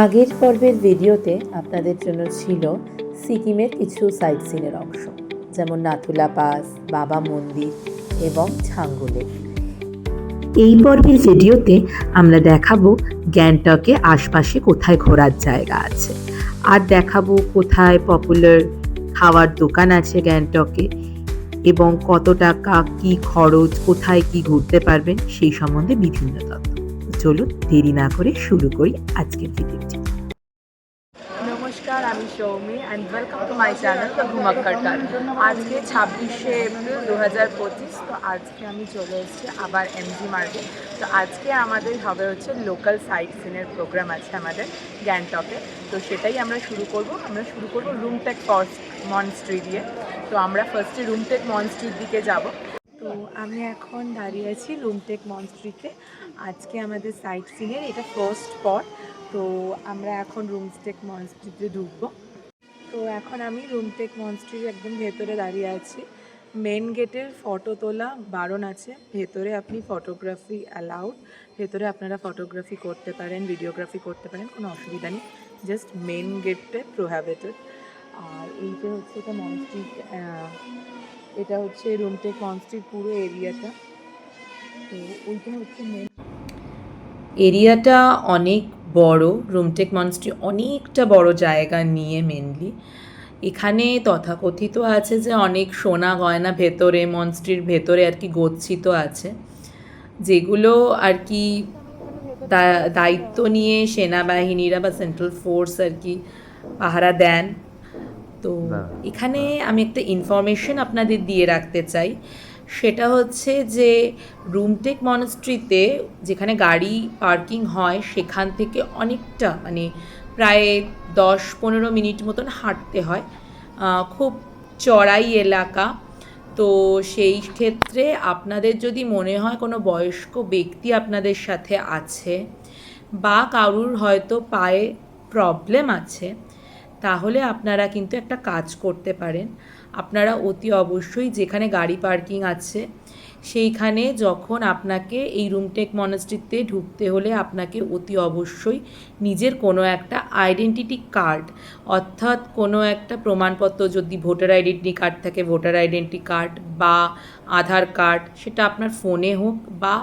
আগের পর্বের ভিডিওতে আপনাদের জন্য ছিল সিকিমের কিছু সাইট সিনের অংশ, যেমন নাথুলা পাস, বাবা মন্দির এবং ছাঙ্গুলে এই পর্বের ভিডিওতে আমরা দেখাবো গ্যাংটকে আশপাশে কোথায় ঘোরার জায়গা আছে, আর দেখাবো কোথায় পপুলার খাওয়ার দোকান আছে গ্যাংটকে এবং কত টাকা কি খরচ, কোথায় কি ঘুরতে পারবেন সেই সম্বন্ধে বিভিন্ন তথ্য। চলুন দেরি না করে শুরু করি আজকের ভিডিওটি নমস্কার, আমি Soumi and welcome to my channel ঘুমাক্কারটার আজকে ছাব্বিশে এপ্রিল দু হাজার পঁচিশ, তো আজকে আমি চলে এসেছি আবার এমজি মার্কেট তো আজকে আমাদের হবে হচ্ছে লোকাল সাইট সিনের প্রোগ্রাম আছে আমাদের গ্যাংটকে। তো সেটাই আমরা শুরু করব। আমরা শুরু করব রুমটেক মনস্ট্রি দিয়ে। তো আমরা ফার্স্টে রুমটেক মনস্ট্রির দিকে যাব। তো আমি এখন দাঁড়িয়ে আছি রুমটেক মনস্ট্রিতে আজকে আমাদের সাইট সিনের এটা ফার্স্ট স্পট তো আমরা এখন রুমস্টেক মনস্ট্রিতে ঢুকবো। তো এখন আমি রুমটেক মনস্ট্রির একদম ভেতরে দাঁড়িয়ে আছি। মেন গেটের ফটো তোলা বারণ আছে। ভেতরে আপনি ফটোগ্রাফি অ্যালাউড ভেতরে আপনারা ফটোগ্রাফি করতে পারেন ভিডিওগ্রাফি করতে পারেন, কোনো অসুবিধা নেই। জাস্ট মেন গেটে প্রোহ্যাবিটেড আর এই যে হচ্ছে এটা মনস্ট্রি এটা হচ্ছে রুমটেক মনস্ট্রির পুরো এরিয়াটা তো ওইটা হচ্ছে মেন এরিয়াটা অনেক বড় রুমটেক মনস্ট্রি অনেকটা বড় জায়গা নিয়ে মেনলি এখানে তথাকথিত আছে যে অনেক সোনা গয়না ভেতরে মনস্ট্রির ভেতরে আর কি গচ্ছিত আছে। যেগুলো আর কি দায়িত্ব নিয়ে সেনাবাহিনীরা বা সেন্ট্রাল ফোর্স আর কি পাহারা দেন। তো এখানে আমি একটা ইনফরমেশন আপনাদের দিয়ে রাখতে চাই। সেটা হচ্ছে যে রুমটেক মনস্ট্রিতে যেখানে গাড়ি পার্কিং হয়, সেখান থেকে অনেকটা মানে প্রায় দশ পনেরো মিনিট মতন হাঁটতে হয়। খুব চড়াই এলাকা। তো সেই ক্ষেত্রে আপনাদের যদি মনে হয় কোনো বয়স্ক ব্যক্তি আপনাদের সাথে আছে বা কারুর হয়তো পায়ে প্রবলেম আছে, তাহলে আপনারা কিন্তু একটা কাজ করতে পারেন। আপনারা অতি অবশ্যই যেখানে গাড়ি পার্কিং আছে, সেইখানে যখন আপনাকে এই রুমটেক মনাস্ট্রিতে ঢুকতে হলে আপনাকে অতি অবশ্যই নিজের কোনো একটা আইডেন্টিটি কার্ড, অর্থাৎ কোনো একটা প্রমাণপত্র যদি ভোটার আইডেন্টি কার্ড থাকে, ভোটার আইডেন্টি কার্ড বা আধার কার্ড, সেটা আপনার ফোনে হোক বা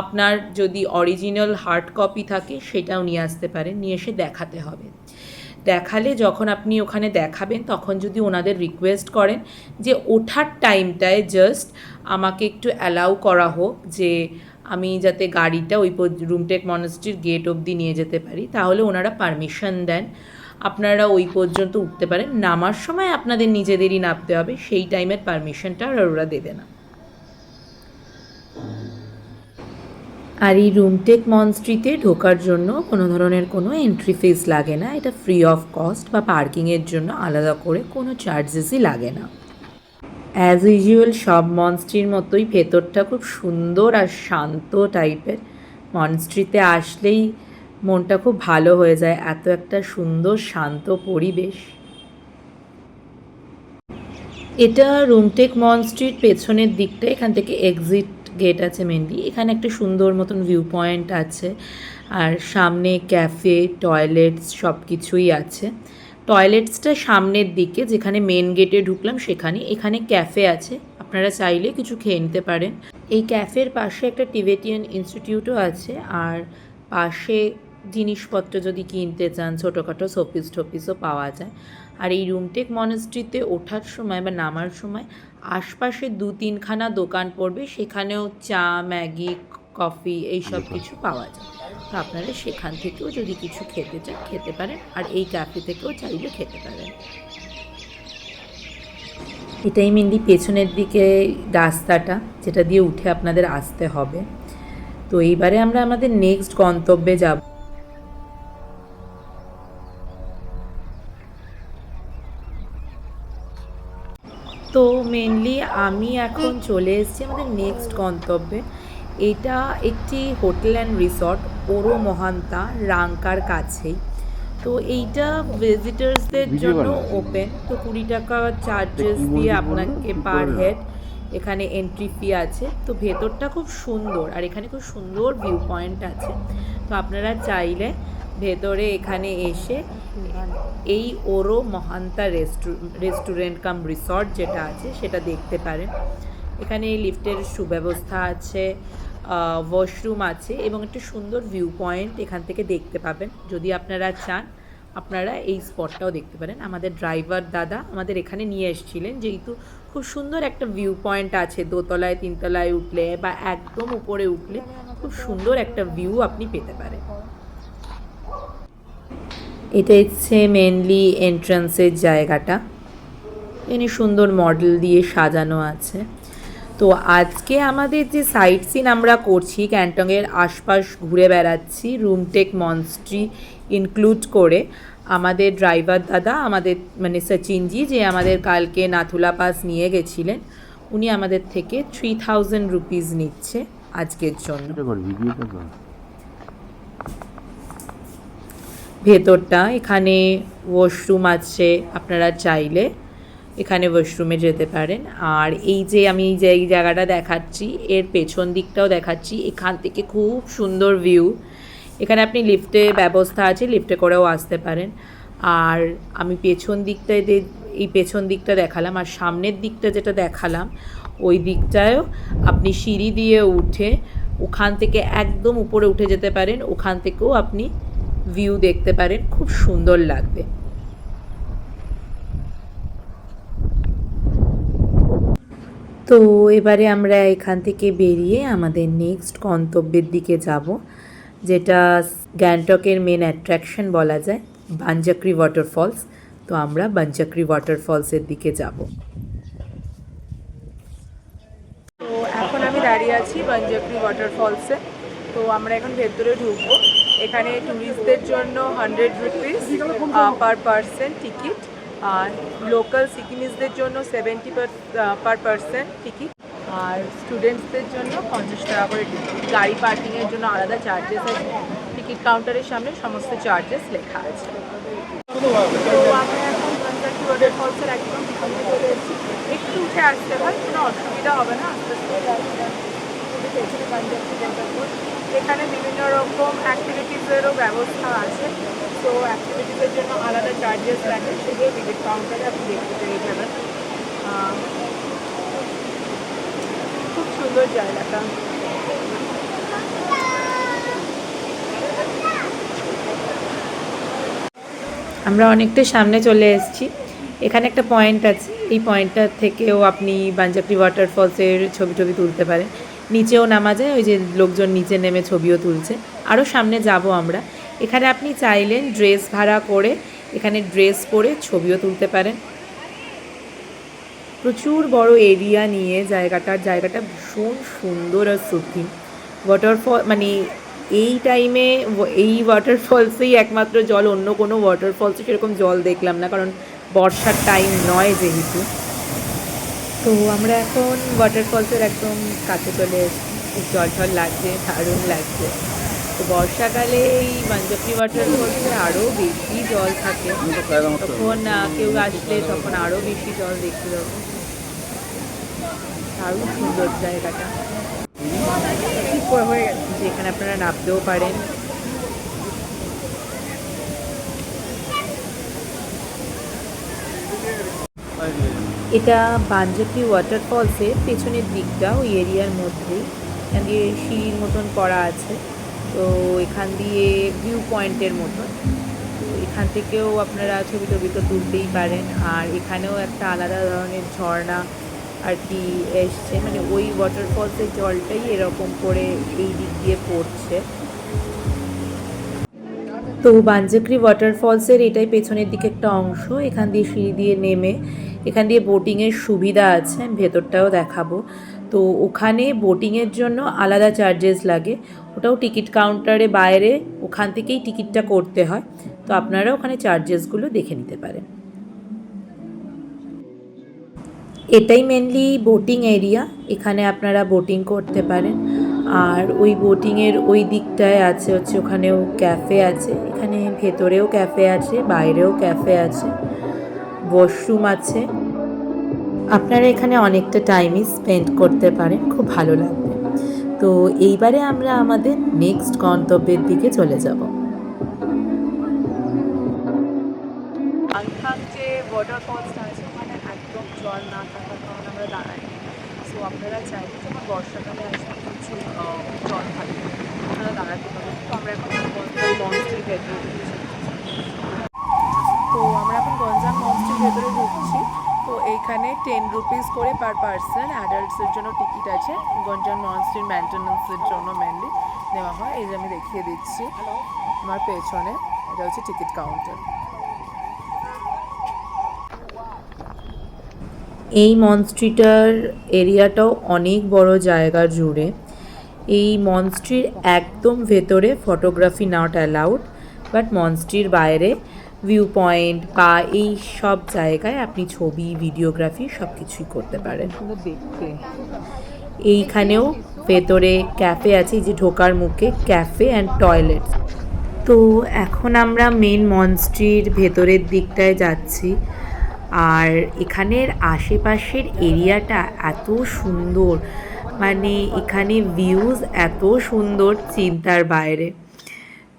আপনার যদি অরিজিনাল হার্ড কপি থাকে, সেটাও নিয়ে আসতে পারেন, নিয়ে এসে দেখাতে হবে। দেখালে, যখন আপনি ওখানে দেখাবেন, তখন যদি ওনাদের রিকোয়েস্ট করেন যে ওঠার টাইমটায় জাস্ট আমাকে একটু অ্যালাউ করা হোক যে আমি যাতে গাড়িটা ওই রুমটেক মনস্ট্রির গেট অবধি নিয়ে যেতে পারি, তাহলে ওনারা পারমিশন দেন। আপনারা ওই পর্যন্ত উঠতে পারেন। নামার সময় আপনাদের নিজেদেরই নামতে হবে, সেই টাইমের পারমিশনটা আর ওরা দেবে না। আর এই রুমটেক মনস্ট্রিতে ঢোকার জন্য কোনো ধরনের কোনো এন্ট্রি ফিস লাগে না। এটা ফ্রি অফ কস্ট বা পার্কিংয়ের জন্য আলাদা করে কোনো চার্জেসই লাগে না। অ্যাজ ইউজুয়াল সব মনস্ট্রির মতোই ভেতরটা খুব সুন্দর আর শান্ত টাইপের মনস্ট্রিতে আসলেই মনটা খুব ভালো হয়ে যায়, এত একটা সুন্দর শান্ত পরিবেশ। এটা রুমটেক মনস্ট্রির পেছনের দিকটা, এখান থেকে এক্সিট গেট আছে মেনলি এখানে একটা সুন্দর মতন ভিউ পয়েন্ট আছে। আর সামনে ক্যাফে টয়লেটস সব কিছুই আছে। টয়লেটসটা সামনের দিকে, যেখানে মেন গেটে ঢুকলাম, সেখানে। এখানে ক্যাফে আছে। আপনারা চাইলে কিছু খেয়ে নিতে পারেন। এই ক্যাফের পাশে একটা টিবেটিয়ান ইনস্টিটিউটও আছে। আর পাশে জিনিসপত্র যদি কিনতে চান, ছোটোখাটো শোপিস টোপিসও পাওয়া যায়। আর এই রুমটেক মনেস্ট্রিতে ওঠার সময় বা নামার সময় আশপাশে দু তিনখানা দোকান পড়বে সেখানেও চা ম্যাগি কফি এই সব কিছু পাওয়া যায়। তো আপনারা সেখান থেকেও যদি কিছু খেতে চান খেতে পারেন। আর এই ক্যাফে থেকেও চাইলে খেতে পারেন। এটাই মেনলি পেছনের দিকে রাস্তাটা যেটা দিয়ে উঠে আপনাদের আসতে হবে। তো এইবারে আমরা আমাদের নেক্সট গন্তব্যে যাব। তো মেনলি আমি এখন চলে এসেছি আমাদের নেক্সট গন্তব্যে। এটা একটি হোটেল অ্যান্ড রিসর্ট ওরো মহান্তা রাঙ্কার কাছেই তো এইটা ভিজিটার্সদের জন্য ওপেন তো কুড়ি টাকা চার্জেস দিয়ে আপনাকে পার হেড এখানে এন্ট্রি ফি আছে। তো ভেতরটা খুব সুন্দর। আর এখানে খুব সুন্দর ভিউ পয়েন্ট আছে। তো আপনারা চাইলে ভেতরে এখানে এসে এই ওরো মহান্তা রেস্টু, রেস্টুরেন্ট কাম রিসর্ট যেটা আছে সেটা দেখতে পারেন। এখানে লিফটের সুব্যবস্থা আছে ওয়াশরুম আছে এবং একটা সুন্দর ভিউ পয়েন্ট এখান থেকে দেখতে পাবেন। যদি আপনারা চান, আপনারা এই স্পটটাও দেখতে পারেন। আমাদের ড্রাইভার দাদা আমাদের এখানে নিয়ে এসেছিলেন, যেহেতু খুব সুন্দর একটা ভিউ পয়েন্ট আছে, দোতলায়, তিনতলায় উঠলে বা একদম উপরে উঠলে খুব সুন্দর একটা ভিউ আপনি পেতে পারেন। এটা হচ্ছে মেনলি এন্ট্রান্সের জায়গাটা। এখানে সুন্দর মডেল দিয়ে সাজানো আছে। তো আজকে আমাদের যে সাইট সিন আমরা করছি গ্যাংটংয়ের আশপাশ ঘুরে বেড়াচ্ছি রুমটেক মনস্ট্রি ইনক্লুড করে, আমাদের ড্রাইভার দাদা, আমাদের মানে সচিনজি, যে আমাদের কালকে নাথুলা পাস নিয়ে গেছিলেন, উনি আমাদের থেকে থ্রি থাউজেন্ড রুপিস নিচ্ছে আজকের জন্য এটা কর ভিডিওটা কর ভেতরটা, এখানে ওয়াশরুম আছে, আপনারা চাইলে এখানে ওয়াশরুমে যেতে পারেন। আর এই যে আমি যে এই জায়গাটা দেখাচ্ছি, এর পেছন দিকটাও দেখাচ্ছি, এখান থেকে খুব সুন্দর ভিউ এখানে আপনি লিফটে ব্যবস্থা আছে লিফটে করেও আসতে পারেন। আর আমি পেছন দিকটায় এই পেছন দিকটা দেখালাম, আর সামনের দিকটা যেটা দেখালাম, ওই দিকটায়ও আপনি সিঁড়ি দিয়ে উঠে ওখান থেকে একদম উপরে উঠে যেতে পারেন। ওখান থেকেও আপনি ভিউ দেখতে পারেন, খুব সুন্দর লাগবে। তো এবারে আমরা এখান থেকে বেরিয়ে আমাদের নেক্সট গন্তব্যের দিকে যাব, যেটা গ্যাংটকের মেন অ্যাট্রাকশন বলা যায়, বাঞ্জাকরি ওয়াটারফলস তো আমরা বাঞ্জাকরি ওয়াটারফলসের দিকে যাব। তো এখন আমি দাঁড়িয়ে আছি বাঞ্জাকরি ওয়াটারফলসে তো আমরা এখন ভেতরে ঢুকবো। এখানে ট্যুরিস্টদের জন্য hundred rupees per person ticket আর লোকাল সিকিমিসদের জন্য সেভেন্টি পার পারসন টিকিট আর স্টুডেন্টসদের জন্য পঞ্চাশ টাকা করে টিকিট গাড়ি পার্কিংয়ের জন্য আলাদা চার্জেস আছে। টিকিট কাউন্টারের সামনে সমস্ত চার্জেস লেখা আছে। তো একদম একটু উঠে আসতে হয়, কোনো অসুবিধা হবে না। আস্তে আস্তে এখানে বিভিন্ন রকম অ্যাক্টিভিটিসেরও ব্যবস্থা আছে। তো অ্যাক্টিভিটিসের জন্য আলাদা চার্জেস লাগে সেগুলো টিকিট কাউন্টারে আপনি দেখতে পেয়ে যাবেন। খুব সুন্দর জায়গাটা। আমরা অনেকটা সামনে চলে এসেছি। এখানে একটা পয়েন্ট আছে, এই পয়েন্টটার থেকেও আপনি বাঞ্জাকরি ওয়াটারফলসের ছবি টবি তুলতে পারেন। নিচেও নামা যায় ওই যে লোকজন নিচে নেমে ছবিও তুলছে। আরও সামনে যাব আমরা। এখানে আপনি চাইলেন ড্রেস ভাড়া করে, এখানে ড্রেস পরে ছবিও তুলতে পারেন। প্রচুর বড় এরিয়া নিয়ে জায়গাটার, জায়গাটা ভীষণ সুন্দর আর সুথিং ওয়াটারফল মানে এই টাইমে এই ওয়াটারফলসেই একমাত্র জল, অন্য কোনো ওয়াটারফলসে সেরকম জল দেখলাম না, কারণ বর্ষার টাইম নয় যেহেতু। তো আমরা এখন ওয়াটারফলসের একদম কাছে চলে এসেছি। জল টল লাগছে দারুণ লাগছে। তো বর্ষাকালে এই বাঞ্জাপি ওয়াটারফলসে আরও বেশি জল থাকে। তখন কেউ আসলে তখন আরও বেশি জল দেখতে পাবো। দারুণ সুন্দর জায়গাটা। হয়ে গেছে। যেখানে আপনারা নামতেও পারেন। এটা বাঞ্জাপি ওয়াটারফলসের পেছনের দিকটা, ওই এরিয়ার মধ্যেই। এখান দিয়ে সিঁড়ির মতন করা আছে। তো এখান দিয়ে ভিউ পয়েন্টের মতন। এখান থেকেও আপনারা ছবি টবি তো তুলতেই পারেন। আর এখানেও একটা আলাদা ধরনের ঝর্ণা আর কি এসছে। মানে ওই ওয়াটারফলসের জলটাই এরকম করে এই দিক দিয়ে পড়ছে। তো বাঞ্জাকরি ওয়াটারফলসের এটাই পেছনের দিকে একটা অংশ। এখান দিয়ে সিঁড়ি দিয়ে নেমে এখান দিয়ে বোটিংয়ের সুবিধা আছে ভেতরটাও দেখাবো। তো ওখানে বোটিংয়ের জন্য আলাদা চার্জেস লাগে। ওটাও টিকিট কাউন্টারে বাইরে, ওখান থেকেই টিকিটটা করতে হয়। তো আপনারা ওখানে চার্জেসগুলো দেখে নিতে পারেন। এটাই মেনলি বোটিং এরিয়া এখানে আপনারা বোটিং করতে পারেন। আর ওই বোটিংয়ের ওই দিকটায় আছে, হচ্ছে ওখানেও ক্যাফে আছে। এখানে ভেতরেও ক্যাফে আছে, বাইরেও ক্যাফে আছে। ওয়াশরুম আছে। আপনারা এখানে অনেকটা টাইমই স্পেন্ড করতে পারেন, খুব ভালো লাগবে। তো এইবারে আমরা আমাদের নেক্সট গন্তব্যের দিকে চলে যাব। যে ওয়াটারফলসটা আছে, ওখানে একদম জল না থাকার আমরা দাঁড়াই সো আপনারা চাইলে যখন বর্ষাকালে আসবেন কিছু জল থাকে। আপনারা দাঁড়াতে পারেন। তো আমরা এখন তো এইখানে টেন রুপিস করে পার পার্সন অ্যাডাল্টসের জন্য টিকিট আছে। গঞ্জাম মনস্ট্রির মেনটেন্যান্সের জন্য মেনলি নেওয়া হয়। এই যে আমি দেখিয়ে দিচ্ছি আমার পেছনে। এটা হচ্ছে টিকিট কাউন্টার এই মনস্ট্রিটার এরিয়াটাও অনেক বড় জায়গা জুড়ে। এই মনস্ট্রির একদম ভেতরে ফটোগ্রাফি নট অ্যালাউড বাট মনস্ট্রির বাইরে ভিউ পয়েন্ট বা এই সব জায়গায় আপনি ছবি ভিডিওগ্রাফি সব কিছুই করতে পারেন। এইখানেও ভেতরে ক্যাফে আছে যে ঢোকার মুখে ক্যাফে অ্যান্ড টয়লেট তো এখন আমরা মেন মনস্ট্রির ভেতরের দিকটায় যাচ্ছি। আর এখানের আশেপাশের এরিয়াটা এত সুন্দর মানে এখানে ভিউজ এত সুন্দর চিন্তার বাইরে।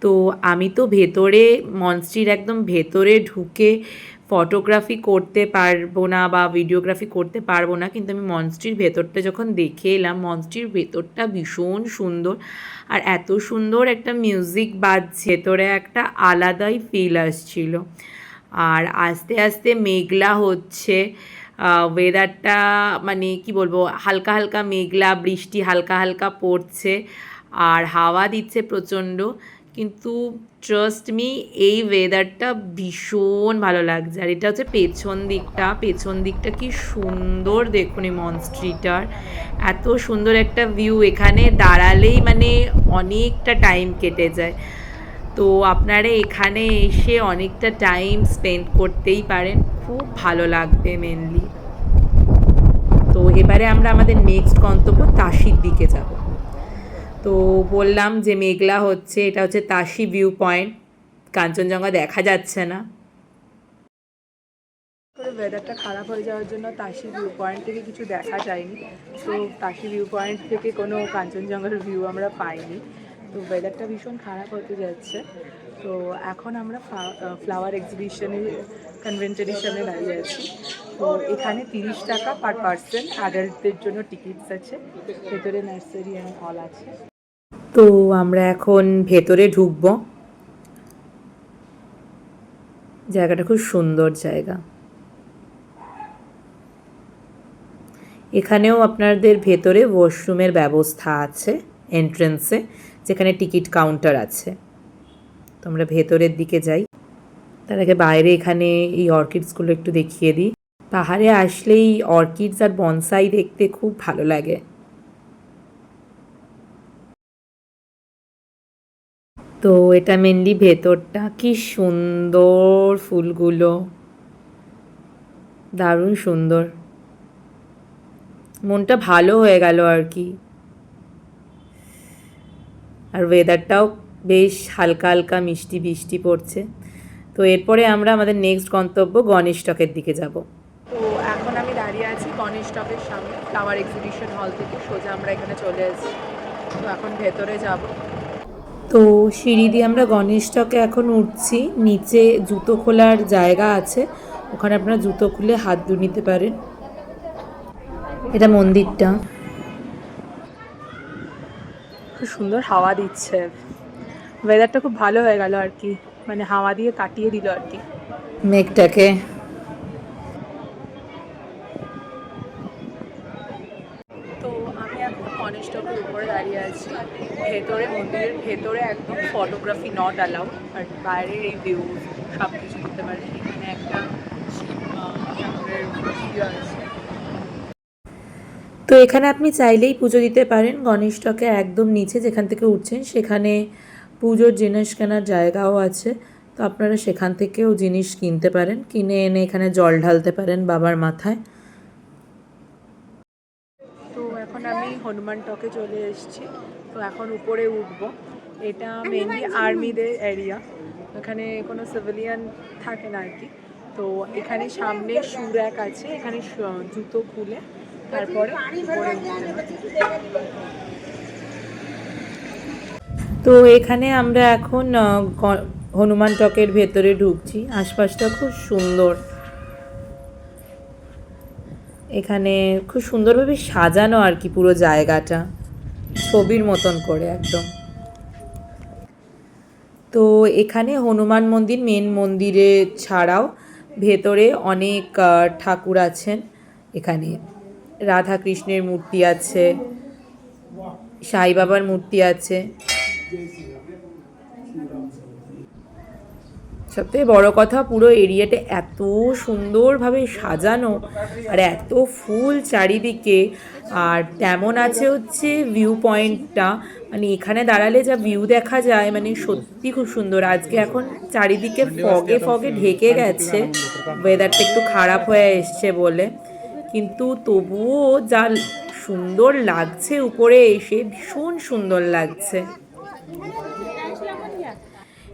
তো আমি তো ভেতরে মনস্ট্রির একদম ভেতরে ঢুকে ফটোগ্রাফি করতে পারব না বা ভিডিওগ্রাফি করতে পারব না, কিন্তু আমি মনস্ট্রির ভেতরটা যখন দেখে এলাম মনস্ট্রির ভেতরটা ভীষণ সুন্দর আর এত সুন্দর একটা মিউজিক বাজছে, ভেতরে একটা আলাদাই ফিল আসছিল। আর আস্তে আস্তে মেঘলা হচ্ছে ওয়েদারটা মানে কি বলব, হালকা হালকা মেঘলা, বৃষ্টি হালকা হালকা পড়ছে আর হাওয়া দিচ্ছে প্রচণ্ড। কিন্তু ট্রাস্ট মি এই ওয়েদারটা ভীষণ ভালো লাগছে। আর এটা হচ্ছে পেছন দিকটা। পেছন দিকটা কি সুন্দর দেখুন এই মনস্ট্রিটার এত সুন্দর একটা ভিউ এখানে দাঁড়ালেই মানে অনেকটা টাইম কেটে যায়। তো আপনারা এখানে এসে অনেকটা টাইম স্পেন্ড করতেই পারেন। খুব ভালো লাগবে মেনলি তো এবারে আমরা আমাদের নেক্সট গন্তব্য তাসির দিকে যাব। তো বললাম যে মেঘলা হচ্ছে, এটা হচ্ছে তাসি ভিউ পয়েন্ট কাঞ্চনজঙ্ঘা দেখা যাচ্ছে না। ওয়েদারটা খারাপ হয়ে যাওয়ার জন্য তাসি ভিউ পয়েন্ট থেকে কিছু দেখা যায়নি। তো তাসি ভিউ পয়েন্ট থেকে কোনো কাঞ্চনজঙ্ঘার ভিউ আমরা পাইনি। তো ওয়েদারটা ভীষণ খারাপ হতে যাচ্ছে। তো এখন আমরা ফ্লাওয়ার এক্সিবিশনে কনভেন্টারির সামনে দাঁড়িয়ে আছি। তো এখানে তিরিশ টাকা পার পার্সন অ্যাডাল্টদের জন্য টিকিটস আছে। ভেতরে নার্সারি অ্যান্ড হল আছে। তো আমরা এখন ভেতরে ঢুকবো। জায়গাটা খুব সুন্দর জায়গা। এখানেও আপনাদের ভেতরে ওয়াশরুমের ব্যবস্থা আছে, এন্ট্রেন্সে, যেখানে টিকিট কাউন্টার আছে। তো আমরা ভেতরের দিকে যাই। তার আগে বাইরে এখানে এই অর্কিডসগুলো একটু দেখিয়ে দিই। পাহাড়ে আসলেই অর্কিডস আর বনসাই দেখতে খুব ভালো লাগে। তো এটা মেনলি ভেতরটা। কি সুন্দর ফুলগুলো। দারুণ সুন্দর। মনটা ভালো হয়ে গেল আর কি। আর ওয়েদারটাও বেশ হালকা হালকা মিষ্টি বৃষ্টি পড়ছে। তো এরপরে আমরা আমাদের নেক্সট গন্তব্য গণেশ টকের দিকে যাব। তো এখন আমি দাঁড়িয়ে আছি গণেশ টকের সামনে। ফ্লাওয়ার এক্সিবিশন হল থেকে সোজা আমরা এখানে চলে এসেছি। তো এখন ভেতরে যাব। তো সিঁড়ি দিয়ে আমরা গণেশ টকে এখন উঠছি। নিচে জুতো খোলার জায়গা আছে। ওখানে আপনারা জুতো খুলে হাত ধুয়ে নিতে পারেন। এটা মন্দিরটা। খুব সুন্দর হাওয়া দিচ্ছে। ওয়েদারটা খুব ভালো হয়ে গেল আর কি। মানে হাওয়া দিয়ে কাটিয়ে দিল আর কি। মেঘটাকে তো আমি এখন গণেশ টপের উপরে দাঁড়িয়ে আছি ভেতরে, মন্দিরের ভেতরে একদম ফটোগ্রাফি নট অ্যালাউড আর বাইরের এই ভিউ সব কিছু করতে পারে। এখানে একটা আছে। তো এখানে আপনি চাইলেই পুজো দিতে পারেন। গণেশ টকে একদম নিচে যেখান থেকে উঠছেন, সেখানে পুজোর জিনিস কেনার জায়গাও আছে। তো আপনারা সেখান থেকেও জিনিস কিনতে পারেন। কিনে এনে এখানে জল ঢালতে পারেন বাবার মাথায় তো এখন আমি হনুমান টকে চলে এসেছি। তো এখন উপরে উঠব। এটা মেনলি আর্মিদের এরিয়া এখানে কোনো সিভিলিয়ান থাকে না আর কি তো এখানে সামনে শু র্যাক আছে। এখানে জুতো খুলে তারপরে। তো এখানে আমরা এখন হনুমান টকের ভেতরে ঢুকছি। আশপাশটা খুব সুন্দর। এখানে খুব সুন্দরভাবে সাজানো আর কি পুরো জায়গাটা। ছবির মতন করে একদম। তো এখানে হনুমান মন্দির, মেন মন্দিরে ছাড়াও ভেতরে অনেক ঠাকুর আছেন এখানে। রাধা কৃষ্ণের মূর্তি আছে, সাই বাবার মূর্তি আছে। সবথেকে বড় কথা, পুরো এরিয়াটা এত সুন্দরভাবে সাজানো আর এত ফুল চারিদিকে। আর তেমন আছে হচ্ছে ভিউ পয়েন্টটা মানে এখানে দাঁড়ালে যা ভিউ দেখা যায় মানে সত্যি খুব সুন্দর। আজকে এখন চারিদিকে ফগে ফগে ঢেকে গেছে। ওয়েদারটা একটু খারাপ হয়ে এসছে বলে। কিন্তু তবুও যা সুন্দর লাগছে উপরে এসে, ভীষণ সুন্দর লাগছে।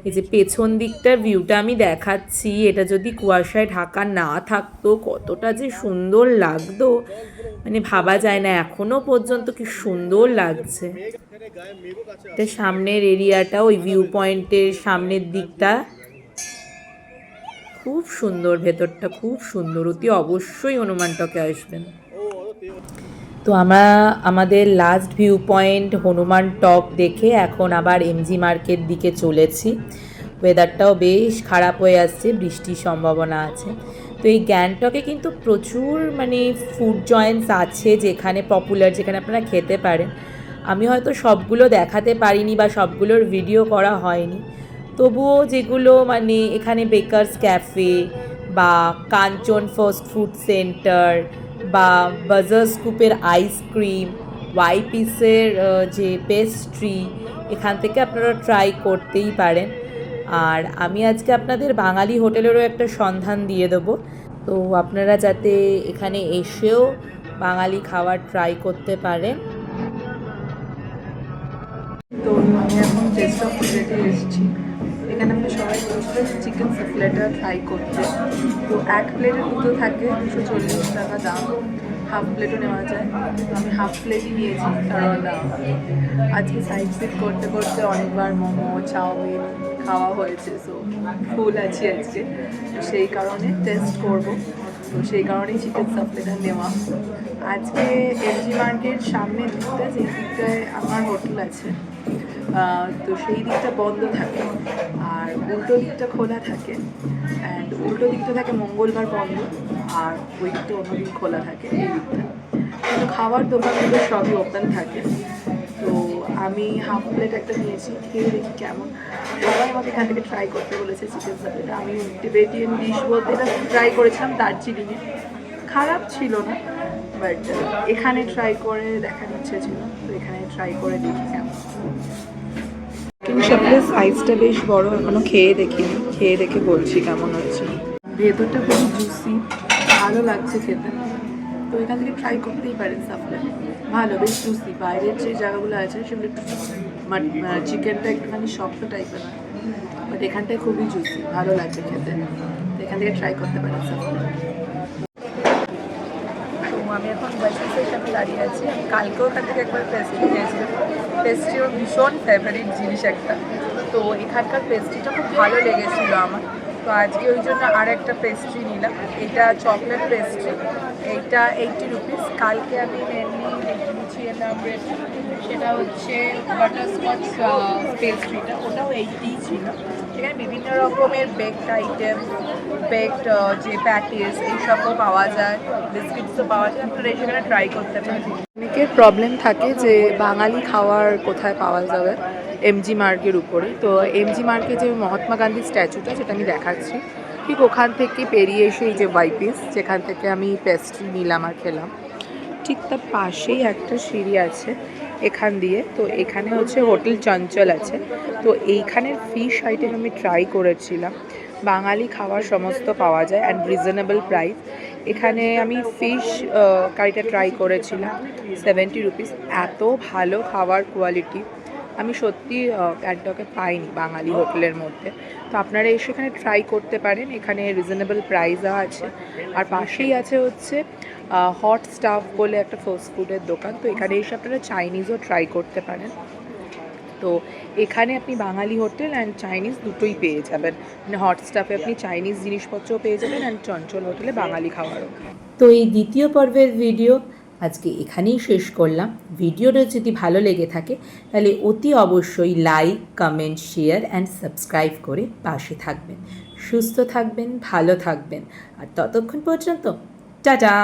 এই যে পেছন দিকটার ভিউটা আমি দেখাচ্ছি, এটা যদি কুয়াশায় ঢাকা না থাকতো, কতটা যে সুন্দর লাগতো। মানে ভাবা যায় না, এখনও পর্যন্ত কি সুন্দর লাগছে। এটা সামনের এরিয়াটা, ওই ভিউ পয়েন্টের সামনের দিকটা। খুব সুন্দর ভেতরটা, খুব সুন্দর। অতি অবশ্যই হনুমানটকে আসবেন। তো আমরা আমাদের last view point Hanuman top দেখে এখন আবার এমজি মার্কেট দিকে চলেছি। ওয়েদারটাও বেশ খারাপ হয়ে আসছে, বৃষ্টির সম্ভাবনা আছে। তো এই গ্যাংটকে কিন্তু প্রচুর মানে ফুড জয়েন্টস আছে যেখানে পপুলার যেখানে আপনারা খেতে পারেন। আমি হয়তো সবগুলো দেখাতে পারিনি বা সবগুলোর ভিডিও করা হয়নি। তবুও যেগুলো মানে এখানে বেকার্স ক্যাফে বা কাঞ্চন ফাস্ট ফুড সেন্টার বা বাজার স্কুপের আইসক্রিম ওয়াই পিসের যে পেস্ট্রি এখান থেকে আপনারা ট্রাই করতেই পারেন। আর আমি আজকে আপনাদের বাঙালি হোটেলেরও একটা সন্ধান দিয়ে দেবো। তো আপনারা যাতে এখানে এসেও বাঙালি খাবার ট্রাই করতে পারেন। তো আমি এখন অফ প্লেটে এসেছি। এখানে আমরা সবাই বলছিলাম চিকেন সাফলেটা ট্রাই করতে। তো এক প্লেটের দুটো থাকে, দুশো চল্লিশ টাকা দাম। হাফ প্লেটও নেওয়া যায়। তো আমি হাফ প্লেটই নিয়েছি কারণ আজকে সাইড সিট করতে করতে অনেকবার মোমো, চাউমিন খাওয়া হয়েছে সো ফুল আছি আজকে। তো সেই কারণে টেস্ট করব। তো সেই কারণেই চিকেন সাপ্লেটা নেওয়া। আজকে এমজি মার্কেট সামনের দিকটা যে দিকটায় আমার হোটেল আছে। তো সেই দিকটা বন্ধ থাকে আর উল্টো দিকটা খোলা থাকে। অ্যান্ড উল্টো দিকটা থাকে মঙ্গলবার বন্ধ আর ওই দিকটা অন্যদিন খোলা থাকে। এই দিকটা। কিন্তু খাবার দোকানগুলো সবই ওপেন থাকে। তো আমি হাফ প্লেট একটা নিয়েছি। খেয়ে দেখি কেমন। সবাই আমাকে এখান থেকে ট্রাই করতে বলেছে চিকেন সাপ্লেটা আমি টিবেটিয়ান ডিশ বলতে এটা ট্রাই করেছিলাম দার্জিলিংয়ে। খারাপ ছিল না বাট এখানে ট্রাই করে দেখার ইচ্ছে ছিল। তো এখানে ট্রাই করে দেখি কেমন। সাপ্লের সাইজটা বেশ বড়, এখনও খেয়ে দেখিনি খেয়ে দেখে বলছি কেমন হয়েছে। ভেতরটা খুবই জুসি ভালো লাগছে খেতে। তো এখান থেকে ট্রাই করতেই পারেন সাপ্লে ভালো, বেশ জুসি বাইরের যে জায়গাগুলো আছে, সেগুলো একটু চিকেনটা একটুখানি শক্ত টাইপের হয়। বাট এখানটায় খুবই জুসি ভালো লাগছে খেতে। এখান থেকে ট্রাই করতে পারেন সাপ্লে আমি এখন বাইসেন্সের সাথে দাঁড়িয়ে আছি। আমি কালকেও ওখান থেকে একবার পেস্ট্রি খেয়েছিলাম। পেস্ট্রিও ভীষণ ফেভারিট জিনিস একটা। তো এখানকার পেস্ট্রিটা খুব ভালো লেগেছিলো আমার। তো আজকে ওই জন্য আর একটা পেস্ট্রি নিলাম। এটা চকলেট পেস্ট্রি এইটা এইটি রুপিস কালকে আমি মেনলি দেখে নিচ্ছি এর নাম রয়েছে সেটা হচ্ছে বাটারস্কচ পেস্ট্রিটা ওটাও এইটিই ছিল। সেখানে বিভিন্ন রকমের বেকড আইটেম বেকড যে প্যাটিস এইসবও পাওয়া যায়। বিস্কিটসও পাওয়া যায়। আপনারা সেখানে ট্রাই করতে পারেন। অনেকের প্রবলেম থাকে যে বাঙালি খাওয়ার কোথায় পাওয়া যাবে? এমজি মার্কের উপরে। তো এমজি মার্কে যে মহাত্মা গান্ধীর স্ট্যাচুটা সেটা আমি দেখাচ্ছি। ঠিক ওখান থেকে পেরিয়ে এসে এই যে ওয়াইপিস যেখান থেকে আমি পেস্ট্রি নিলাম আর খেলাম। ঠিক তার পাশেই একটা সিঁড়ি আছে। এখান দিয়ে। তো এখানে হচ্ছে হোটেল চঞ্চল আছে। তো এইখানের ফিশ আইটেম আমি ট্রাই করেছিলাম। বাঙালি খাবার সমস্ত পাওয়া যায় অ্যান্ড রিজনেবল প্রাইস এখানে আমি ফিশ কারিটা ট্রাই করেছিলাম। সেভেন্টি রুপিস এত ভালো খাবার কোয়ালিটি আমি সত্যি গ্যাংটকে পাইনি বাঙালি হোটেলের মধ্যে। তো আপনারা এসে এখানে ট্রাই করতে পারেন। এখানে রিজনেবল প্রাইসও আছে। আর পাশেই আছে হচ্ছে হট স্টাফ বলে একটা ফাস্ট ফুডের দোকান। তো এখানে এসে আপনারা চাইনিজও ট্রাই করতে পারেন। তো এখানে আপনি বাঙালি হোটেল অ্যান্ড চাইনিজ দুটোই পেয়ে যাবেন। মানে হট স্টাফে আপনি চাইনিজ জিনিসপত্রও পেয়ে যাবেন অ্যান্ড চঞ্চল হোটেলে বাঙালি খাওয়ারও। তো এই দ্বিতীয় পর্বের ভিডিও আজকে এখানেই শেষ করলাম। ভিডিওটা যদি ভালো লেগে থাকে, তাহলে অতি অবশ্যই like comment share and subscribe করে পাশে থাকবেন। সুস্থ থাকবেন, ভালো থাকবেন। আর ততক্ষণ পর্যন্ত, টাটা!